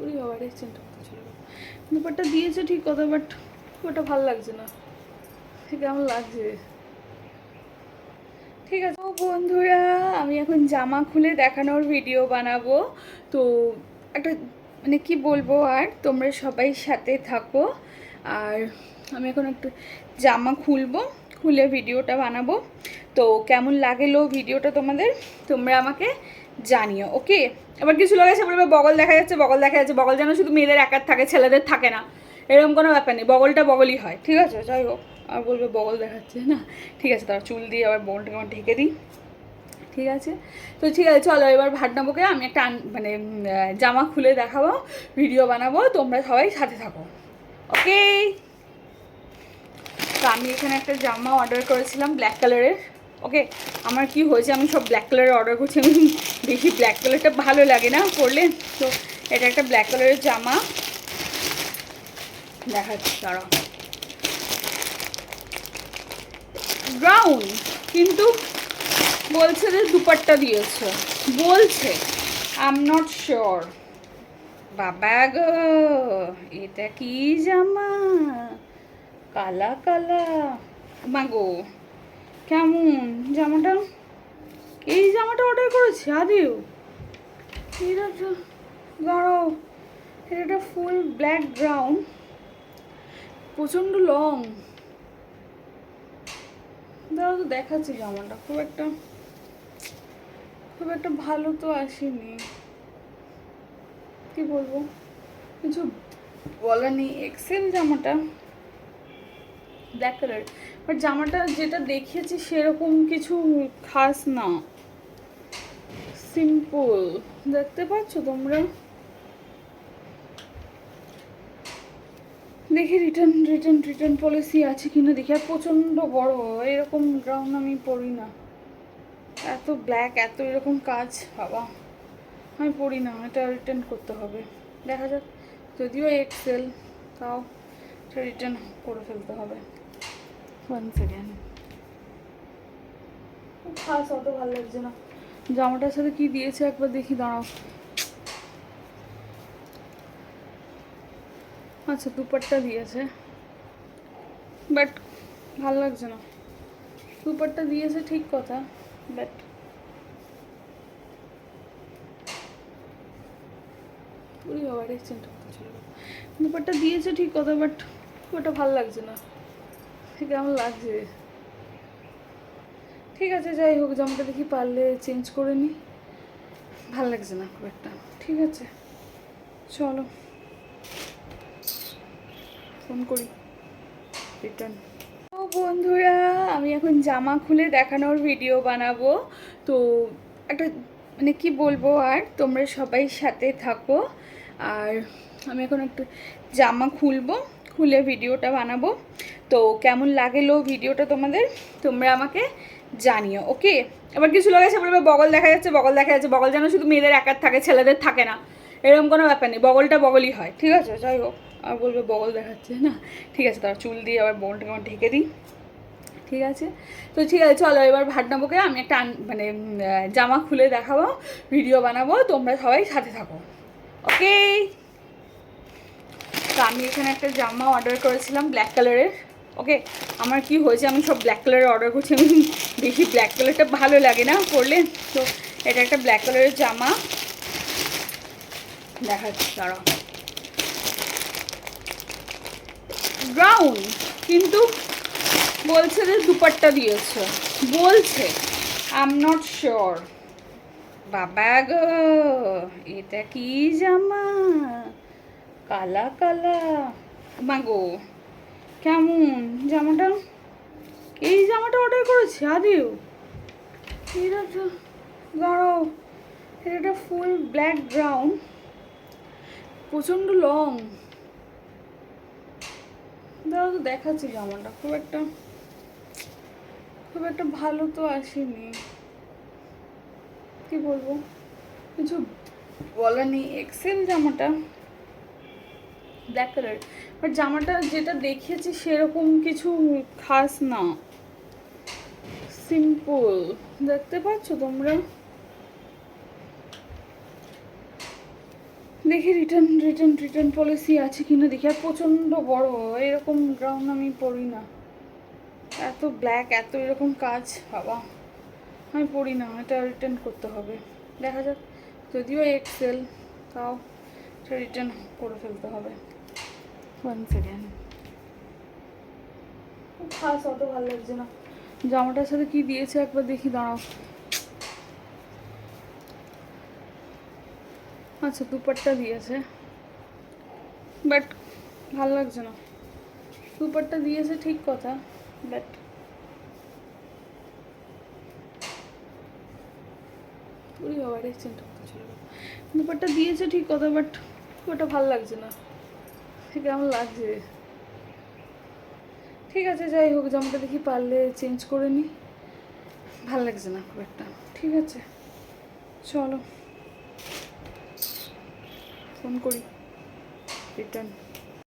ওরে বাবা এক্সচেঞ্জটা করতে ছিল দুপারটা দিয়েছে ঠিক কথা বাট ওটা ভালো লাগছে না। কেমন লাগছে? ঠিক আছে ও বন্ধুরা, আমি এখন জামা খুলে দেখানোর ভিডিও বানাবো। তো একটা মানে কি বলব আর, তোমরা সবাই সাথে থাকো। আর আমি এখন একটু জামা খুলবো, খুলে ভিডিওটা বানাবো। তো কেমন লাগেলো ভিডিওটা তোমাদের? তোমরা আমাকে জানিও ওকে আবার কিছু লোক আছে বলবে, বগল দেখা যাচ্ছে, বগল দেখা যাচ্ছে। বগল যেন শুধু মেয়েদের একার থাকে, ছেলেদের থাকে না। এরকম কোনো ব্যাপার নেই, বগলটা বগলই হয়, ঠিক আছে? যাই হোক, আর বলবে বগল দেখাচ্ছে, না? ঠিক আছে, তার চুল দিয়ে আবার বগলটাকে আমার ঢেকে দিই, ঠিক আছে? তো ঠিক আছে, চলো, এবার ভাটনাবোকে আমি একটা মানে জামা খুলে দেখাবো ভিডিও বানাবো, তোমরা সবাই সাথে থাকো ওকে তো আমি এখানে একটা জামা অর্ডার করেছিলাম ব্ল্যাক কালারের ওকে আমার কি হয়েছে, আমি সব ব্ল্যাক কালারের অর্ডার করছি, আমি বেশি ব্ল্যাক কালারটা ভালো লাগে না পরলে। তো এটা একটা ব্ল্যাক কালারের জামা। দেখাচ্ছি তারা ব্রাউন কিন্তু বলছে যে দুপাট্টা দিয়েছে। বলছে আই এম নট শিওর বাবা গো, এটা কি জামা? কালা কালা। মাগো কেমন জামাটা? এই জামাটা অর্ডার করেছি, আদিও। এটা দাঁড়াও এটা ফুল ব্ল্যাক ব্রাউন প্রচণ্ড লং দাঁড়াও তো দেখাচ্ছি জামাটা, খুব একটা খুব একটা ভালো তো আসেনি। কি বলব? কিছু বলার নেই এক্সেল জামাটা। ব্ল্যাক কালার বাট জামাটা যেটা দেখিয়েছি সেরকম কিছু খাস না। সিম্পল দেখতে পাচ্ছ তোমরা? দেখি রিটার্ন রিটার্ন রিটার্ন পলিসি আছে কিনা দেখি। আর প্রচণ্ড বড় এরকম গ্রাউন্ড আমি পড়ি না। এত ব্ল্যাক এত এরকম কাজ, বাবা। আমি পড়ি না, এটা রিটার্ন করতে হবে। দেখা যাক। যদিও এক্সেল তাও এটা রিটার্ন করে ফেলতে হবে। ওয়ান সেকেন্ড খাস অত ভালো লাগছে না। জামাটার সাথে কি দিয়েছে একবার দেখি দাঁড়াও। আচ্ছা দুপাট্টা দিয়েছে। বাট ভালো লাগছে না। দুপাট্টা দিয়েছে ঠিক কথা বাট পুরি বাবা ছিল দুপাট্টা দিয়েছে ঠিক কথা বাট ওটা ভালো লাগছে না। কেমন লাগছে? ঠিক আছে, যাই হোক, জামাটা দেখি পারলে চেঞ্জ করে নিই ভালো লাগছে না খুব একটা। ঠিক আছে, চলো। ফোন করি। রিটার্ন ও বন্ধুরা, আমি এখন জামা খুলে দেখানোর ভিডিও বানাবো। তো একটা মানে কি বলব আর, তোমরা সবাই সাথে থাকো। আর আমি এখন একটু জামা খুলবো। খুলে ভিডিওটা বানাবো। তো কেমন লাগেলো ভিডিওটা তোমাদের? তোমরা আমাকে জানিও, ওকে? আবার কিছু লোক আছে বলবে, বগল দেখা যাচ্ছে, বগল দেখা যাচ্ছে। বগল যেন শুধু মেয়েদের একার থাকে, ছেলেদের থাকে না। এরকম কোনো ব্যাপার নেই, বগলটা বগলই হয়, ঠিক আছে? যাই হোক, আর বলবে বগল দেখাচ্ছে, না? ঠিক আছে, তার চুল দিয়ে আবার বগলটাকে আমার ঢেকে দিই, ঠিক আছে? তো ঠিক আছে, চলো এবার ভাট ভাটনাবোকে আমি একটা মানে জামা খুলে দেখাবো, ভিডিও বানাবো, তোমরা সবাই সাথে থাকো, ওকে? তো আমি এখানে একটা জামা অর্ডার করেছিলাম ব্ল্যাক কালারের ওকে আমার কি হয়েছে? আমি সব ব্ল্যাক কালারের অর্ডার করছি। আমি বেশি ব্ল্যাক কালারটা ভালো লাগে না পরলে। তো এটা একটা ব্ল্যাক কালারের জামা। দেখাচ্ছি, দাঁড়াও। ব্রাউন কিন্তু বলছে যে দুপাট্টা দিয়েছে। বলছে আই এম নট শিওর বাবা গো, এটা কি জামা? কালা কালা। মাগো, কেমন জামাটা? এই জামাটা অর্ডার করেছি আদিও? এটা এটা ফুল ব্ল্যাক ব্রাউন প্রচণ্ড লং দাঁড়াও তো দেখাচ্ছি জামাটা, খুব একটা খুব একটা ভালো তো আসেনি। কি বলব? কিছু বলার নেই এক্সেল জামাটা। ব্ল্যাক কালার বাট জামাটা যেটা দেখিয়েছি সেরকম কিছু খাস না। সিম্পল দেখতে পাচ্ছ তোমরা? দেখি রিটার্ন রিটার্ন রিটার্ন পলিসি আছে কিনা দেখি। আর প্রচণ্ড বড়, এরকম গ্রাউন্ড আমি পড়ি না। এত ব্ল্যাক এত এরকম কাজ, বাবা। আমি পড়ি না, এটা রিটার্ন করতে হবে। দেখা যাক। যদিও এক্সেল তাও। রিটার্ন করে ফেলতে হবে। ওয়ান সেকেন্ড খাস অত ভালো লাগছে না। জামাটার সাথে কি দিয়েছে একবার দেখি দাঁড়াও। আচ্ছা দুপাট্টা দিয়েছে। বাট ভালো লাগছে না। দুপাট্টা দিয়েছে ঠিক কথা বাট এক্সচেঞ্জ করতে ছিল দুপাট্টা দিয়েছে ঠিক কথা বাট ওটা ভালো লাগছে না। ঠিক কেমন লাগছে? ঠিক আছে, যাই হোক, জামাটা দেখি পারলে চেঞ্জ করে নিই ভালো লাগছে না খুব একটা। ঠিক আছে, চলো। ফোন করি। রিটার্ন